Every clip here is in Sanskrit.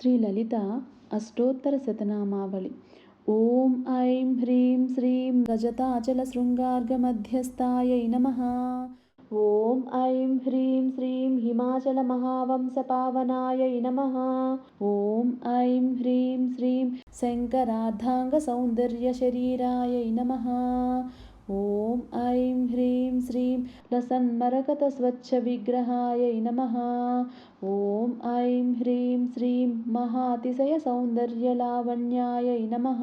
శ్రీ లలిత అష్టోత్తర శతనామావళి. ఓం ఐం హ్రీం శ్రీం రజతాచల శృంగార్గ మధ్యస్థాయై నమ. ఓం ఐం హ్రీం శ్రీం హిమాచల మహావంశ పావనాయై నమ. ఓం ఐం హ్రీం శ్రీం శంకరార్ధాంగ సౌందర్య శరీరాయై నమ. ॐ ऐं ह्रीं श्रीं लसन्मरकतस्वच्छविग्रहायै नमः। ॐ ऐं ह्रीं श्रीं महातिशयसौन्दर्यलावण्यायै नमः।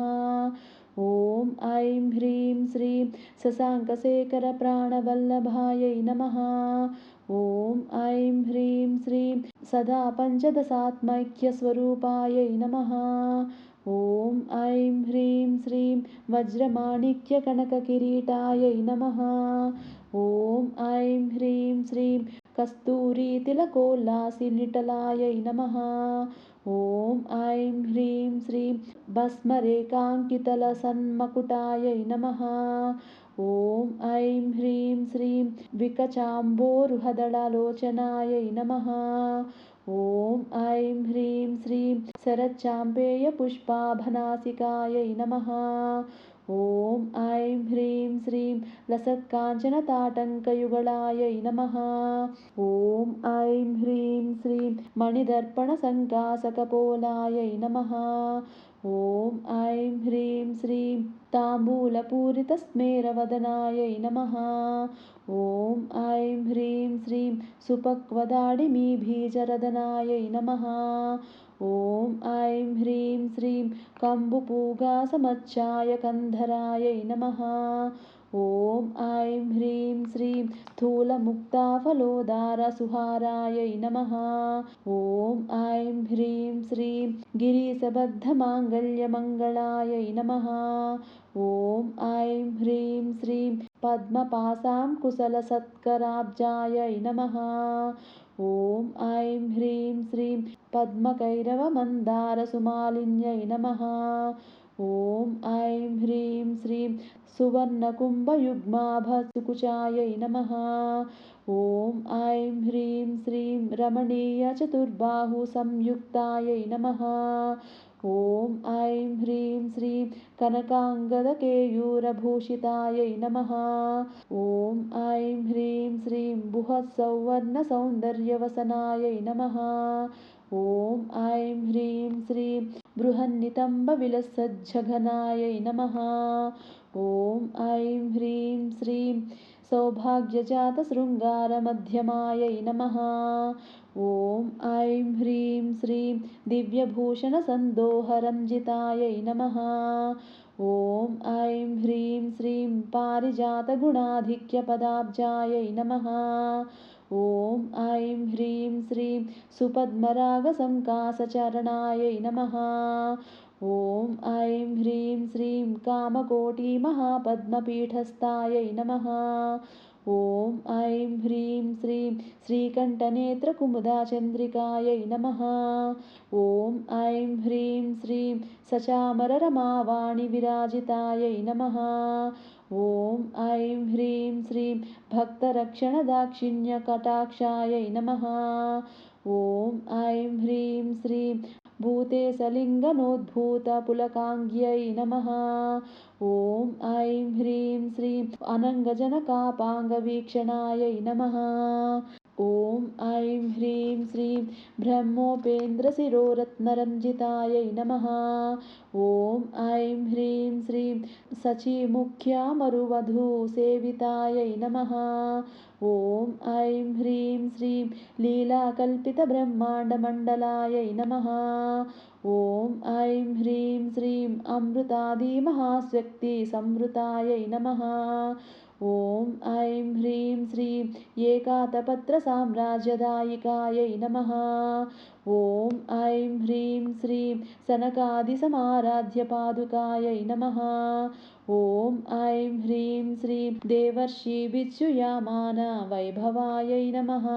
ॐ ऐं ह्रीं श्रीं शशाङ्कशेखरप्राणवल्लभायै नमः। ॐ ऐं ह्रीं श्रीं सदा पञ्चदशात्मैक्यस्वरूपायै नमः ॐ ऐं ह्रीं श्रीं वज्रमाणिक्यकनककिरीटायै नमः। ॐ ऐं ह्रीं श्रीं कस्तूरीतिलकोल्लासिनिटलायै नमः। ॐ ऐं ह्रीं श्रीं भस्मरेखाङ्कितलसन्मकुटायै नमः। ॐ ऐं ह्रीं श्रीं विकचाम्बोरुहदळलोचनायै नमः ॐ ऐं ह्रीं श्रीं शरच्चाम्पेयपुष्पाभनासिकायै नमः। ॐ ऐं ह्रीं श्रीं लसत्काञ्चनताटङ्कयुगलायै नमः। ॐ ऐं ह्रीं श्रीं मणिदर्पणसङ्कासकपोलायै नमः। ॐ ऐं ह्रीं श्रीं ताम्बूलपूरितस्मेरवदनायै नमः ॐ ऐं ह्रीं श्रीं सुपक्वदाडिमीबीजरदनायै नमः। ॐ ऐं ह्रीं श्रीं कम्बुपूगासमच्चायकन्धरायै नमः। ॐ ऐं ह्रीं श्रीं स्थूलमुक्ताफलोदारसुहारायै नमः। ॐ ऐं ह्रीं श्रीं गिरीशबद्धमाङ्गल्यमङ्गलायै नमः। ॐ ऐं ह्रीं श्रीं पद्मपासाङ्कुशलसत्कराब्जायै नमः। ॐ ऐं ह्रीं श्रीं पद्मकैरवमन्दारसुमालिन्यै नमः। ॐ ऐं ह्रीं श्रीं सुवर्णकुम्भयुग्माभसुकुचायै नमः। ॐ ऐं ह्रीं श्रीं रमणीयचतुर्बाहुसंयुक्तायै नमः ॐ ऐं ह्रीं श्रीं कनकाङ्गदकेयूरभूषितायै नमः। ॐ ऐं ह्रीं श्रीं बुहत्सौवर्णसौन्दर्यवसनायै नमः। ॐ ऐं ह्रीं श्रीं बृहन्नितम्बविलसज्जघनायै नमः। ॐ ऐं ह्रीं श्रीं सौभाग्यजातशृङ्गारमध्यमायै नमः ॐ ऐं ह्रीं श्रीं दिव्यभूषणसन्दोहरञ्जितायै नमः। ॐ ऐं ह्रीं श्रीं पारिजातगुणाधिक्यपदाब्जायै नमः। ॐ ऐं ह्रीं श्रीं सुपद्मरागसङ्कासचरणायै नमः। ॐ ऐं ह्रीं श्रीं कामकोटिमहापद्मपीठस्थायै नमः ॐ ऐं ह्रीं श्रीं श्रीकण्ठनेत्रकुमुदाचन्द्रिकायै नमः। ॐ ऐं ह्रीं श्रीं सचामररमावाणिविराजितायै नमः। ॐ ऐं ह्रीं श्रीं भक्तरक्षणदाक्षिण्यकटाक्षायै नमः। ॐ ऐं ह्रीं श्रीं भूतेशलिङ्गनोद्भूतपुलकाङ्ग्यै नमः। ॐ ऐं ह्रीं श्रीं अनङ्गजनकापाङ्गवीक्षणायै नमः। ॐ ऐं ह्रीं श्रीं ब्रह्मोपेन्द्रशिरोरत्नरञ्जितायै नमः। ॐ ऐं ह्रीं श्रीं शचीमुख्यामरुवधूसेवितायै नमः। ॐ ऐं ह्रीं लीलाकल्पितब्रह्माण्डमण्डलायै नमः। ॐ ऐं ह्रीं श्रीं अमृतादिमहाशक्तिसंवृतायै नमः ॐ ऐं ह्रीं श्रीं एकातपत्रसाम्राज्यदायिकायै नमः। ॐ ऐं ह्रीं श्रीं सनकादिसमाराध्यपादुकायै नमः। ॐ ऐं ह्रीं श्रीं देवर्षिविच्युयामानवैभवायै नमः।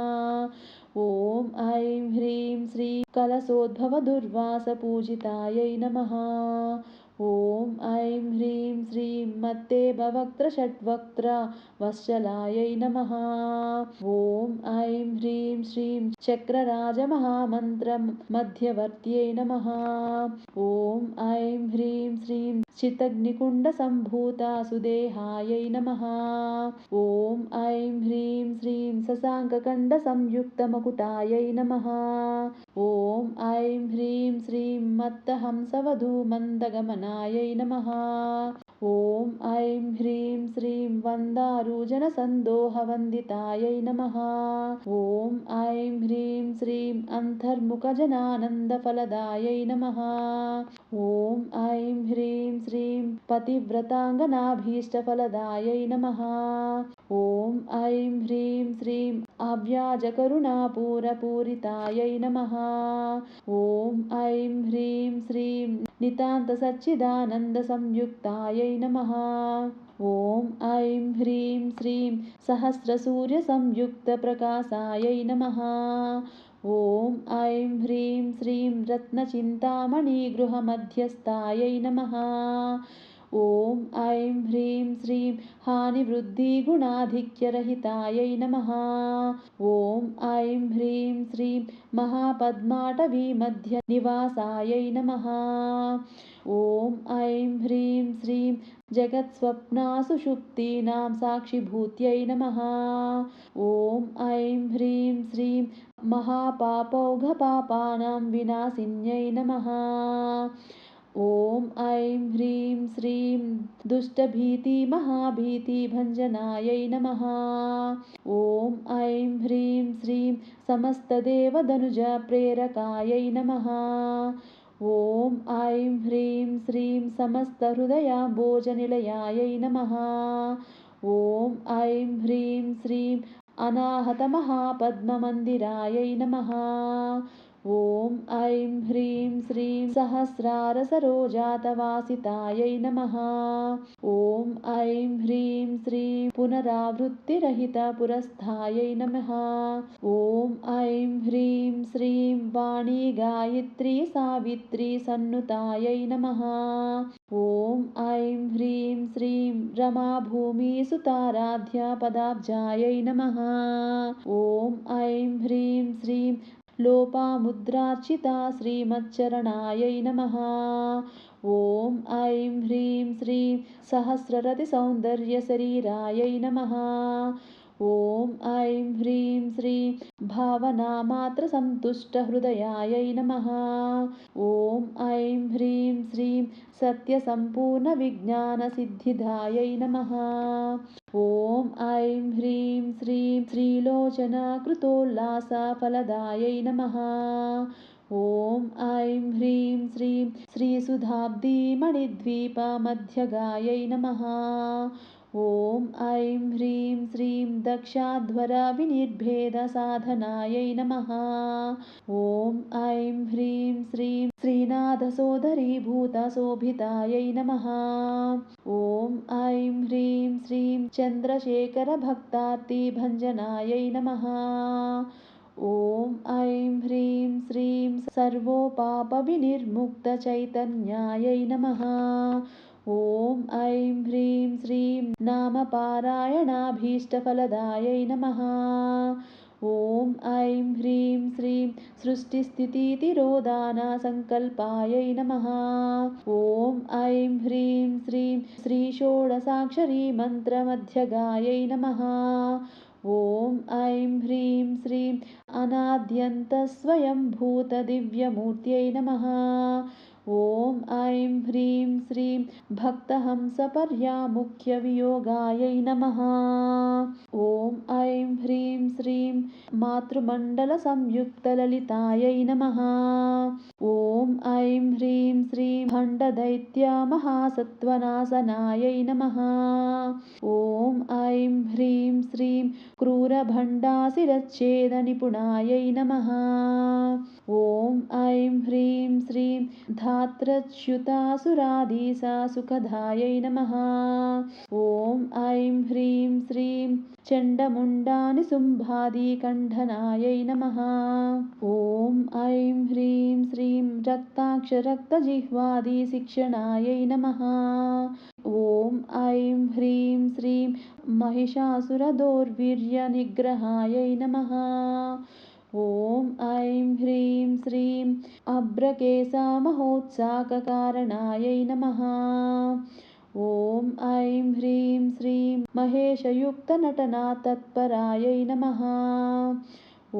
ॐ ऐं ह्रीं श्रीं कलशोद्भवदुर्वासपूजितायै नमः ॐ ऐं ह्रीं श्रीं मत्तेभवक्त्रषड्वक्त्र वत्सलायै नमः। ॐ ऐं ह्रीं श्रीं चक्रराजमहामन्त्रमध्यवर्त्यै नमः। ॐ ऐं ह्रीं श्रीं चितग्निकुण्डसम्भूता सुदेहायै नमः। ॐ ऐं ह्रीं श्रीं शशाङ्ककण्डसंयुक्तमकुटायै नमः ॐ ऐं ह्रीं श्रीं मत्तहंसवधूमन्दगमनायै नमः ॐ ऐं ह्रीं श्रीं वन्दारूजनसन्दोहवन्दितायै नमः। ॐ ऐं ह्रीं श्रीं अन्तर्मुखजनानन्दफलदायै नमः। ॐ ऐं ह्रीं श्रीं पतिव्रताङ्गनाभीष्टफलदायै नमः। ॐ ऐं ह्रीं श्रीं अव्याजकरुणापूरपूरितायै नमः। ॐ ऐं ह्रीं श्रीं नितान्तसच्चिदानन्दसंयुक्तायै नमः। ॐ ऐं ह्रीं श्रीं सहस्रसूर्यसंयुक्तप्रकाशायै नमः। ॐ ऐं ह्रीं श्रीं रत्नचिन्तामणिगृहमध्यस्थायै नमः ॐ ऐं ह्रीं श्रीं हानिवृद्धिगुणाधिक्यरहितायै नमः। ॐ ऐं ह्रीं श्रीं महापद्माटवीमध्यनिवासायै नमः। ॐ ऐं ह्रीं श्रीं जगत्स्वप्नासुषुप्तीनां साक्षिभूत्यै नमः। ॐ ऐं ह्रीं श्रीं महापापौघपापानां विनाशिन्यै नमः ॐ ऐं ह्रीं श्रीं दुष्टभीतिमहाभीतिभञ्जनायै नमः। ॐ ऐं ह्रीं श्रीं समस्तदेवदनुजप्रेरकायै नमः। ॐ ऐं ह्रीं श्रीं समस्तहृदयाम्बोजनिलयायै नमः। ॐ ऐं ह्रीं श्रीं अनाहतमहापद्ममन्दिरायै नमः ॐ ऐं ह्रीं श्रीं सहस्रारसरोजातवासितायै नमः। ॐ ऐं ह्रीं श्रीं पुनरावृत्तिरहितपुरस्थायै नमः। ॐ ऐं ह्रीं श्रीं वाणीगायत्रीसावित्रीसन्नुतायै नमः। ॐ ऐं ह्रीं श्रीं रमाभूमिसुताराध्यपदाब्जायै नमः। ॐ ऐं ह्रीं श्रीं लोपामुद्रार्चिता श्रीमच्चरणायै नमः। ॐ ऐं ह्रीं श्रीं सहस्ररतिसौन्दर्यशरीरायै नमः ॐ ऐं ह्रीं श्रीं भावनामात्रसन्तुष्टहृदयायै नमः। ॐ ऐं ह्रीं श्रीं सत्यसम्पूर्णविज्ञानसिद्धिदायै नमः। ॐ ऐं ह्रीं श्रीं श्रीलोचनकृतोल्लासफलदायै नमः। ॐ ऐं ह्रीं श्रीं श्रीसुधाब्धिमणिद्वीपमध्यगायै नमः ॐ ऐं ह्रीं श्रीं दक्षाध्वरविनिर्भेदसाधनायै नमः। ॐ ऐं ह्रीं श्रीं श्रीनाथसोदरीभूतशोभितायै नमः। ॐ ऐं ह्रीं श्रीं चन्द्रशेखरभक्तार्तिभञ्जनायै नमः। ॐ ऐं ह्रीं श्रीं सर्वोपापविनिर्मुक्तचैतन्यायै नमः ॐ ऐं ह्रीं श्रीं नामपारायणाभीष्टफलदायै नमः। ॐ ऐं ह्रीं श्रीं सृष्टिस्थितितिरोधानसङ्कल्पायै नमः। ॐ ऐं ह्रीं श्रीं श्रीषोडसाक्षरीमन्त्रमध्यगायै नमः। ॐ ऐं ह्रीं श्रीं अनाद्यन्तस्वयंभूतदिव्यमूर्त्यै नमः ॐ ऐं ह्रीं श्रीं भक्तहंसपर्यामुख्यवियोगायै नमः। ॐ ऐं ह्रीं श्रीं मातृमण्डलसंयुक्तललितायै नमः। ॐ ऐं ह्रीं श्रीं भण्डदैत्यमहासत्त्वनाशनायै नमः। ॐ ऐं ह्रीं श्रीं क्रूरभण्डाशिरच्छेदनिपुणायै नमः। ॐ ऐं ह्रीं श्रीं धात्रच्युतासुराधीशासुखदायै नमः। ॐ ऐं ह्रीं श्रीं चण्डमुण्डानिशुम्भादिकण्ठनायै नमः। ॐ ऐं ह्रीं श्रीं रक्ताक्षरक्तजिह्वादिशिक्षणायै नमः। ॐ ऐं ह्रीं श्रीं महिषासुरदोर्वीर्यनिग्रहायै नमः ॐ ऐं ह्रीं श्रीं अभ्रकेशामहोत्साककारणायै नमः। ॐ ऐं ह्रीं श्रीं महेशयुक्तनटनातत्परायै नमः।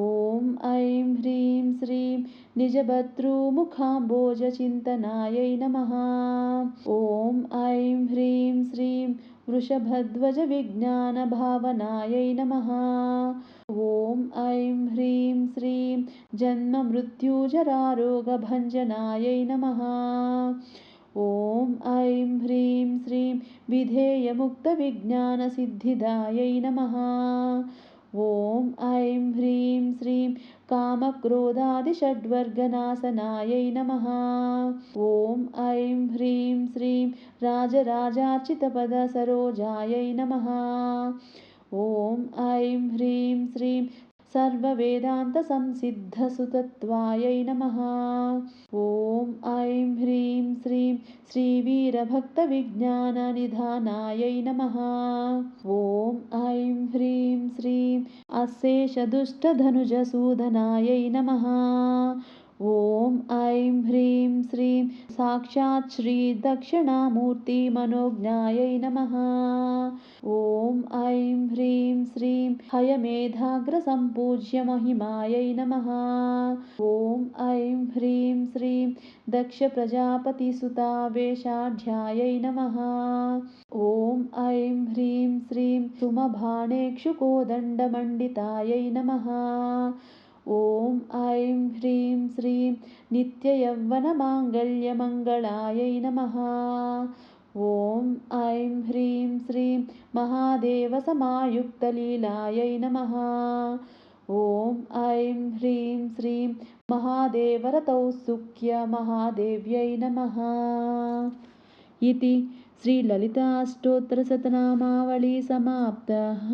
ॐ ऐं ह्रीं श्रीं निजभर्तृमुखाम्बोजचिन्तनायै नमः। ॐ ऐं ह्रीं श्रीं वृषभध्वजविज्ञानभावनायै नमः ॐ ऐं ह्रीं श्रीं जन्ममृत्युजरारोगभञ्जनायै नमः। ॐ ऐं ह्रीं श्रीं विधेयमुक्तविज्ञानसिद्धिदायै नमः। ॐ ऐं ह्रीं श्रीं कामक्रोधादिषड्वर्गनाशनायै नमः। ॐ ऐं ह्रीं श्रीं राजराजार्चितपदसरोजायै नमः ॐ ऐं ह्रीं श्रीं सर्ववेदान्तसंसिद्धसुतत्वायै नमः। ॐ ऐं ह्रीं श्रीं श्रीवीरभक्तविज्ञाननिधानायै नमः। ॐ ऐं ह्रीं श्रीं अशेषदुष्टधनुजसूदनायै नमः ॐ ऐं ह्रीं श्रीं साक्षात् श्रीदक्षिणामूर्तिमनोज्ञायै नमः। ॐ ऐं ह्रीं श्रीं हयमेधाग्रसम्पूज्यमहिमायै नमः। ॐ ऐं ह्रीं श्रीं दक्षप्रजापतिसुतावेशाढ्यायै नमः। ॐ ऐं ह्रीं श्रीं सुमभाणेक्षुकोदण्डमण्डितायै नमः ॐ ऐं ह्रीं श्रीं नित्ययौवनमाङ्गल्यमङ्गलायै नमः। ॐ ऐं ह्रीं श्रीं महादेवसमायुक्तलीलायै नमः। ॐ ऐं ह्रीं श्रीं महादेवरतौसुख्यमहादेव्यै नमः। इति श्रीललिताष्टोत्तरशतनामावली समाप्तः